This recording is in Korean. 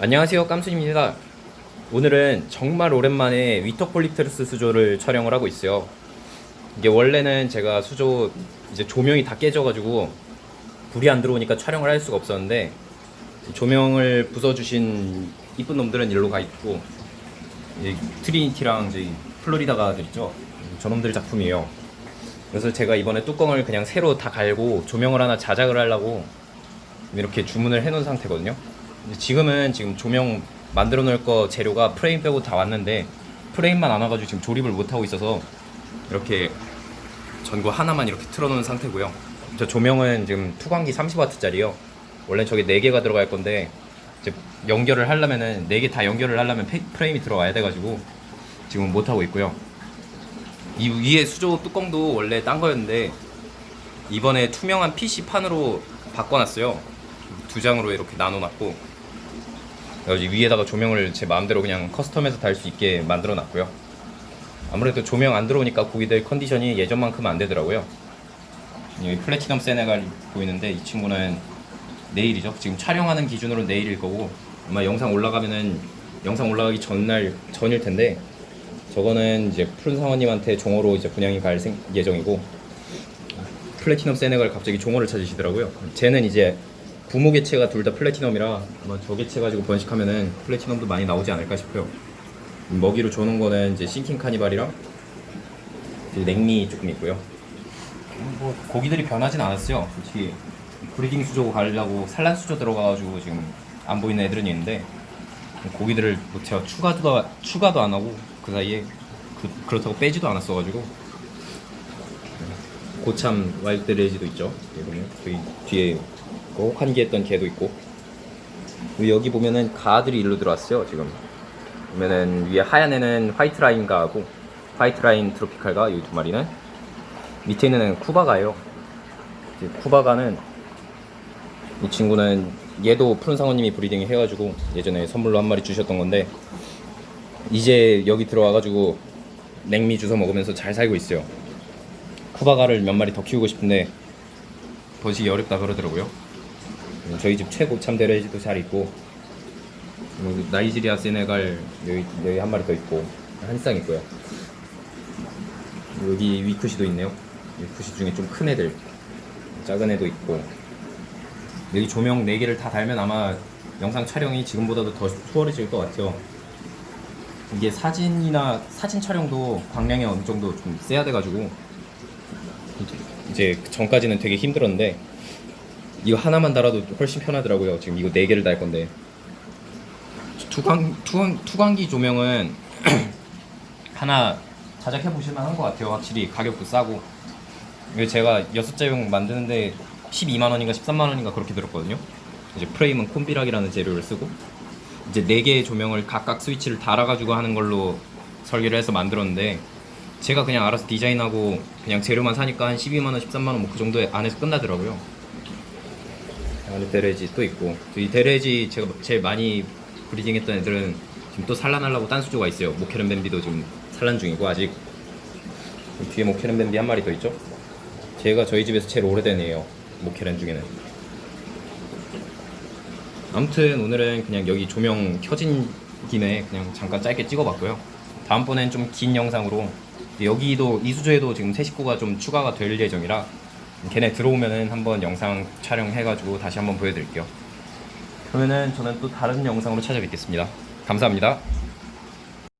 안녕하세요 깜순입니다. 오늘은 정말 오랜만에 위터폴리트르스 수조를 촬영을 하고 있어요. 이게 원래는 제가 수조 이제 조명이 다 깨져가지고 불이 안 들어오니까 촬영을 할 수가 없었는데 조명을 부숴주신 이쁜 놈들은 일로 가 있고 이 트리니티랑 저희 플로리다가 있죠. 저놈들 작품이에요. 그래서 제가 이번에 뚜껑을 그냥 새로 다 갈고 조명을 하나 자작을 하려고 이렇게 주문을 해놓은 상태거든요 지금은 지금 조명 만들어 놓을 거 재료가 프레임 빼고 다 왔는데 프레임만 안 와가지고 지금 조립을 못 하고 있어서 이렇게 전구 하나만 이렇게 틀어놓은 상태고요. 저 조명은 지금 투광기 30W짜리요. 원래 저게 4개가 들어갈 건데 이제 연결을 하려면은 4개 다 연결을 하려면 페- 프레임이 들어와야 돼가지고 지금 못 하고 있고요. 이 위에 수조 뚜껑도 원래 딴 거였는데 이번에 투명한 PC 판으로 바꿔놨어요. 두 장으로 이렇게 나눠놨고 위에다가 조명을 제 마음대로 그냥 커스텀해서 달 수 있게 만들어 놨고요. 아무래도 조명 안 들어오니까 고기들 컨디션이 예전만큼 안 되더라고요. 여기 플래티넘 세네갈 보이는데 이 친구는 내일이죠. 지금 촬영하는 기준으로 내일일 거고 아마 영상 올라가면은 영상 올라가기 전날 전일 텐데 저거는 이제 푸른 상어님한테 종어로 이제 분양이 갈 생- 예정이고 플래티넘 세네갈 갑자기 종어를 찾으시더라고요. 쟤는 이제 부모 개체가 둘 다 플래티넘이라 아마 저 개체 가지고 번식하면은 플래티넘도 많이 나오지 않을까 싶어요. 먹이로 줘놓은 거는 이제 싱킹 카니발이랑 냉미 조금 있고요. 뭐 고기들이 변하진 않았어요. 솔직히 브리딩 수조 가려고 산란 수조 들어가가지고 지금 안 보이는 애들은 있는데 고기들을 뭐 제가 추가도 추가도 안 하고 그 사이에 그, 그렇다고 빼지도 않았어가지고 고참 와일드 레지도 있죠. 여기 뒤에 그 혹한기 했던 개도 있고. 여기 보면은 가들이 일로 들어왔어요 지금. 보면은 위에 하얀 애는 화이트 라인 가하고 화이트 라인 트로피칼가 이 두 마리는 밑에 있는 애는 쿠바가예요 쿠바가는 이 친구는 얘도 푸른 상어님이 브리딩 해가지고 예전에 선물로 한 마리 주셨던 건데 이제 여기 들어와가지고 냉미 주워 먹으면서 잘 살고 있어요. 쿠바가를 몇 마리 더 키우고 싶은데 번식이 어렵다 그러더라고요 저희 집 최고 참 데레지도 잘 있고 여기 나이지리아 세네갈 여기, 여기 한 마리 더 있고 한 쌍 있고요. 여기 위쿠시도 있네요. 위쿠시 중에 좀 큰 애들 작은 애도 있고. 여기 조명 4개를 다 달면 아마 영상 촬영이 지금보다도 더 수월해질 것 같아요. 이게 사진이나 사진 촬영도 광량이 어느 정도 좀 세야 돼가지고 이제, 전까지는 되게 힘들었는데 이거 하나만 달아도 훨씬 편하더라고요. 지금 이거 네 개를 달 건데 투광 투광 투광기 조명은 하나 자작해 보실 만 한 것 같아요. 확실히 가격도 싸고 이거 제가 여섯 자용 만드는데 12만 원인가 13만 원인가 그렇게 들었거든요. 이제 프레임은 콤비락이라는 재료를 쓰고 이제 네 개의 조명을 각각 스위치를 달아가지고 하는 걸로 설계를 해서 만들었는데 제가 그냥 알아서 디자인하고 그냥 재료만 사니까 한 12만 원, 13만 원뭐그 정도 안에서 끝나더라고요. 안에 데레지 또 있고 이 데레지 제가 제일 많이 브리딩했던 애들은 지금 또 산란하려고 딴 수조가 있어요. 모케른 뱀비도 지금 산란 중이고 아직 뒤에 모케른 뱀비 한 마리 더 있죠. 제가 저희 집에서 제일 오래된 애예요. 모케렌 중에는. 아무튼 오늘은 그냥 여기 조명 켜진 김에 그냥 잠깐 짧게 찍어봤고요. 다음번엔 좀 긴 영상으로 여기도 이 수조에도 지금 새 식구가 좀 추가가 될 예정이라 걔네 들어오면은 한번 영상 촬영해가지고 다시 한번 보여드릴게요. 그러면은 저는 또 다른 영상으로 찾아뵙겠습니다. 감사합니다.